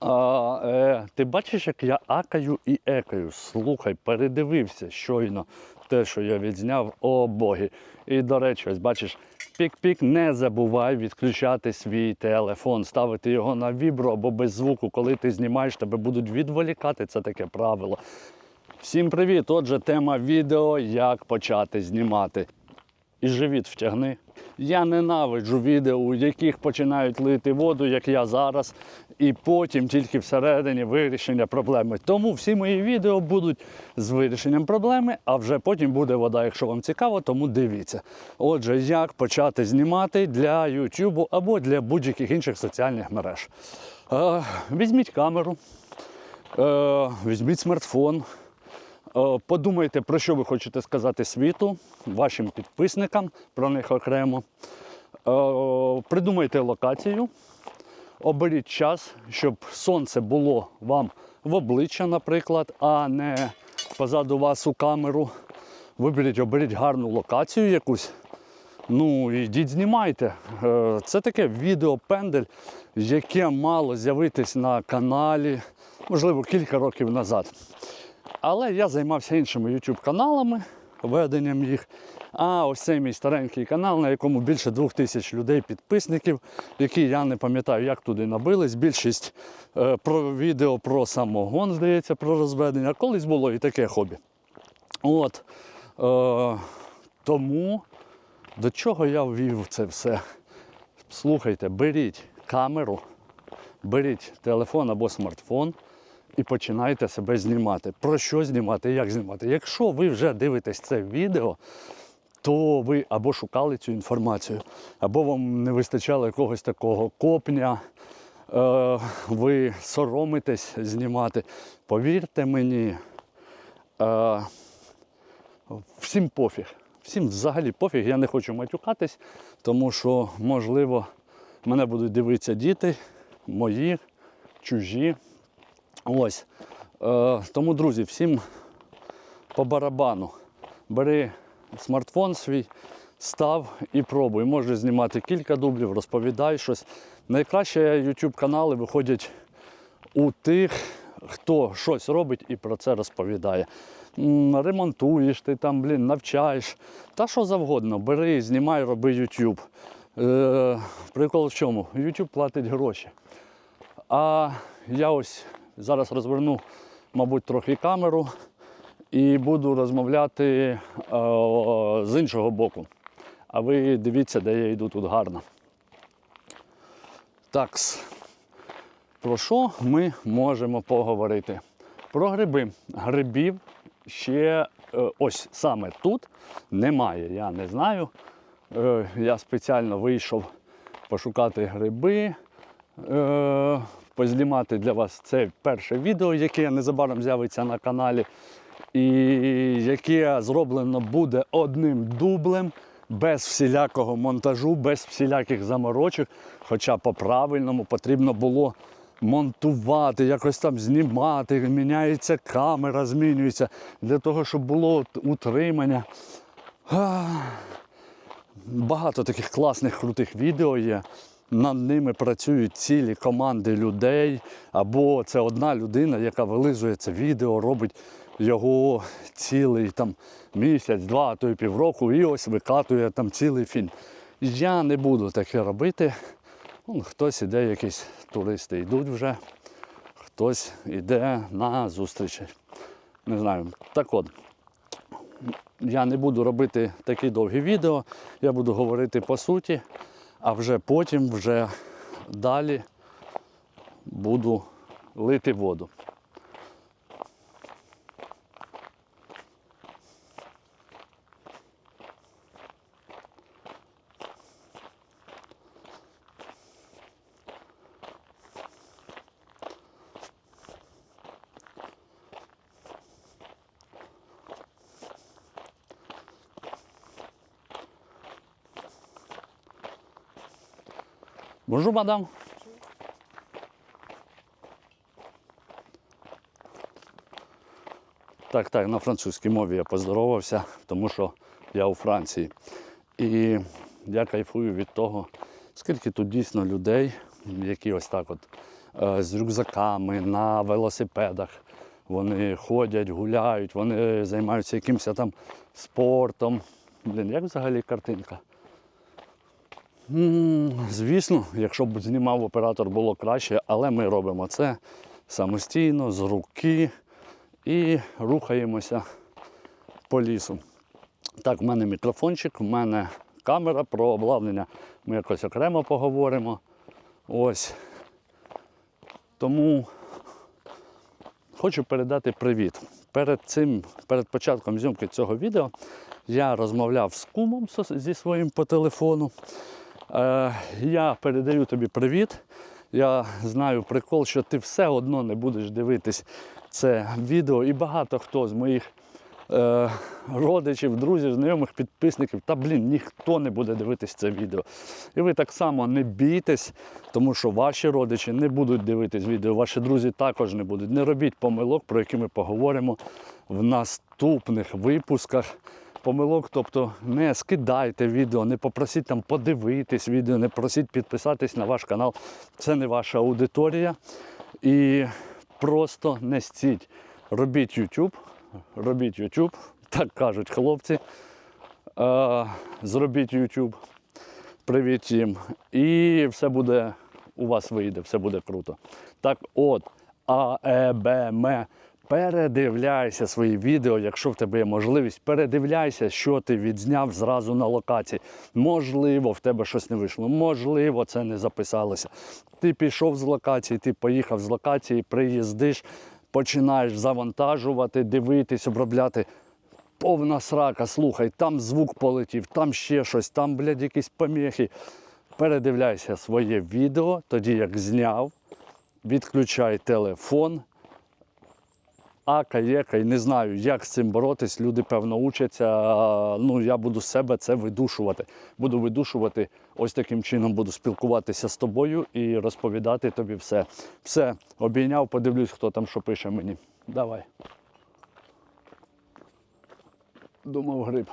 А, е, ти бачиш, як я акаю і екаю. Слухай, передивився щойно те, що я відзняв, о боги. І до речі, ось бачиш, пік-пік, не забувай відключати свій телефон, ставити його на вібро або без звуку. Коли ти знімаєш, тебе будуть відволікати. Це таке правило. Всім привіт! Отже, тема відео як почати знімати. І живіт втягни. Я ненавиджу відео, у яких починають лити воду, як я зараз, і потім тільки всередині вирішення проблеми. Тому всі мої відео будуть з вирішенням проблеми, а вже потім буде вода, якщо вам цікаво, тому дивіться. Отже, як почати знімати для YouTube або для будь-яких інших соціальних мереж. Е, візьміть камеру, е, візьміть смартфон. Е, Подумайте, про що ви хочете сказати світу, вашим підписникам, про них окремо. Е, Придумайте локацію, оберіть час, щоб сонце було вам в обличчя, наприклад, а не позаду вас у камеру. Виберіть, оберіть гарну локацію якусь. Ну, йдіть, знімайте. Е, Це таке відеопендель, яке мало з'явитись на каналі, можливо, кілька років назад. Але я займався іншими YouTube каналами, веденням їх. А ось цей мій старенький канал, на якому більше двох тисяч людей, підписників, які я не пам'ятаю, як туди набились. Більшість е, про відео про самогон, здається, про розведення. Колись було і таке хобі. От. Е, тому до чого я ввів це все? Слухайте, беріть камеру, беріть телефон або смартфон і починайте себе знімати. Про що знімати, як знімати. Якщо ви вже дивитесь це відео, то ви або шукали цю інформацію, або вам не вистачало якогось такого копня, е, ви соромитесь знімати. Повірте мені, е, всім пофіг. Всім взагалі пофіг. Я не хочу матюкатись, тому що, можливо, мене будуть дивитися діти, мої, чужі. Ось. Е, тому, друзі, всім по барабану. Бери смартфон свій, став і пробуй. Можеш знімати кілька дублів, розповідай щось. Найкраще YouTube канали виходять у тих, хто щось робить і про це розповідає. Ремонтуєш, ти там, блін, навчаєш. Та що завгодно, бери, знімай, роби YouTube. Е, прикол в чому? YouTube платить гроші. А я ось зараз розверну, мабуть, трохи камеру і буду розмовляти е, з іншого боку. А ви дивіться, де я йду тут гарно. Такс. Про що ми можемо поговорити? Про гриби. Грибів ще е, ось саме тут немає. Я не знаю. Е, Я спеціально вийшов пошукати гриби, познімати для вас це перше відео, яке незабаром з'явиться на каналі, і яке зроблено буде одним дублем. Без всілякого монтажу, без всіляких заморочок. Хоча по-правильному потрібно було монтувати, якось там знімати, міняється камера, змінюється для того, щоб було утримання. Багато таких класних крутих відео є. Над ними працюють цілі команди людей, або це одна людина, яка вилизує це відео, робить його цілий там місяць, два, а то й півроку, і ось викатує там цілий фільм. Я не буду таке робити. Вон хтось іде, якісь туристи йдуть вже, хтось іде на зустрічі. Не знаю. Так от, я не буду робити такі довгі відео, я буду говорити по суті, а вже потім, вже далі буду лити воду. Bonjour, madame. Так, так, на французькій мові я поздоровався, тому що я у Франції. І я кайфую від того, скільки тут дійсно людей, які ось так от е, з рюкзаками, на велосипедах. Вони ходять, гуляють, вони займаються якимось там спортом. Блін, як взагалі картинка? Звісно, якщо б знімав оператор, було краще, але ми робимо це самостійно, з руки і рухаємося по лісу. Так, в мене мікрофончик, в мене камера про обладнання. Ми якось окремо поговоримо. Ось. Тому хочу передати привіт. Перед цим, перед початком зйомки цього відео я розмовляв з кумом зі своїм по телефону. Е, я передаю тобі привіт. Я знаю прикол, що ти все одно не будеш дивитись це відео. І багато хто з моїх е, родичів, друзів, знайомих, підписників, та блін, ніхто не буде дивитись це відео. І ви так само не бійтесь, тому що ваші родичі не будуть дивитись відео, ваші друзі також не будуть. Не робіть помилок, про які ми поговоримо в наступних випусках. Помилок, тобто не скидайте відео, не попросіть там подивитись відео, не просіть підписатись на ваш канал. Це не ваша аудиторія. І просто не стіть. Робіть YouTube, робіть YouTube, так кажуть хлопці. Е, зробіть YouTube. Привіт їм. І все буде у вас вийде, все буде круто. Так от, А, Е, Б, М. Передивляйся свої відео, якщо в тебе є можливість, передивляйся, що ти відзняв зразу на локації. Можливо, в тебе щось не вийшло, можливо, це не записалося. Ти пішов з локації, ти поїхав з локації, приїздиш, починаєш завантажувати, дивитись, обробляти. Повна срака, слухай, там звук полетів, там ще щось, там, блядь, якісь поміхи. Передивляйся своє відео, тоді як зняв, відключай телефон, акай, і не знаю, як з цим боротись. Люди, певно, учаться. Ну, я буду з себе це видушувати. Буду видушувати, ось таким чином буду спілкуватися з тобою і розповідати тобі все. Все, обійняв, подивлюсь, хто там що пише мені. Давай. Думав гриб.